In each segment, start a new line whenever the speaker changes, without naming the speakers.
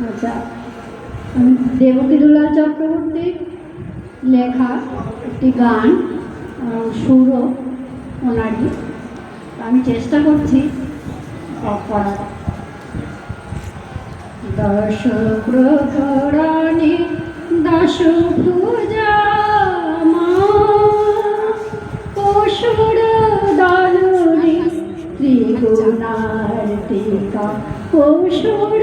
আচ্ছা। দেবকী দুলাল চক্রবর্তী লেখা একটি গান সুরও ওনারই। আমি চেষ্টা করছি করার দশ প্রহরণে দশ পূজা পশুর দলনে ত্রিগুণার টিকা পশুর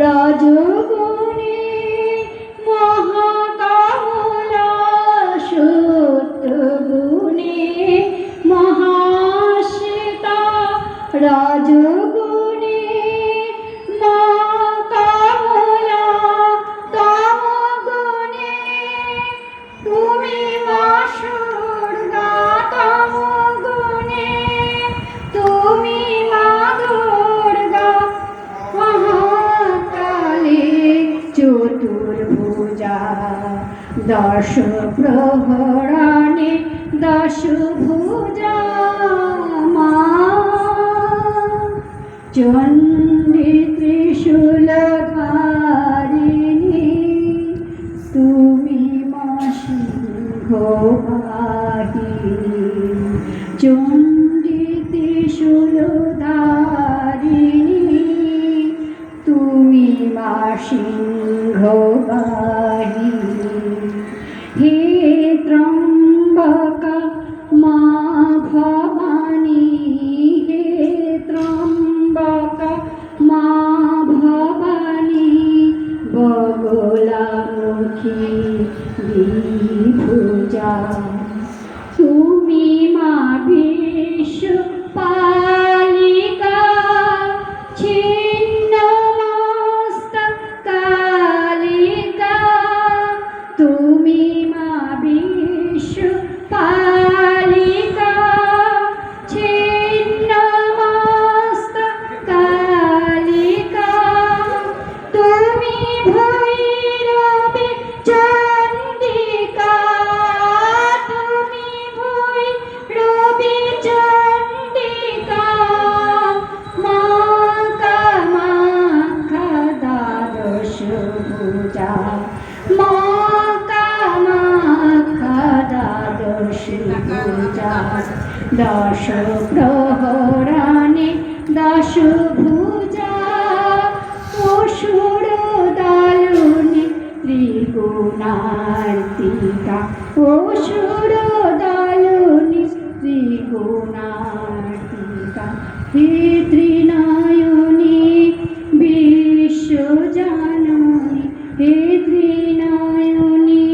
రాజు. চতুর্ভুজা দশ প্রহরণে দশ ভূজা মা। চণ্ডী ত্রিশূলধারিণী তুমি মাসি সিংহবাহিনী তুমি পূজা দশ প্রহরণে দশ ভুজা অসুর দালুনি ত্রিগুণার্তিকা। অসুর দালুনি ত্রিগুণার্তিকা। হে ত্রিনয়নী ত্রিনয়নী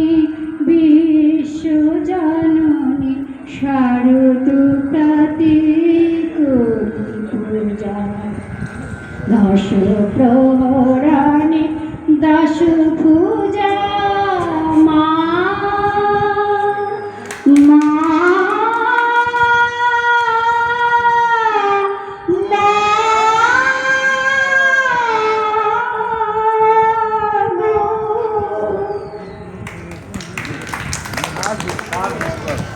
বিশ্ব জাননী শারদ প্রাতে পূজা দশ প্রহরণে দশ ফুল Obrigado. Né,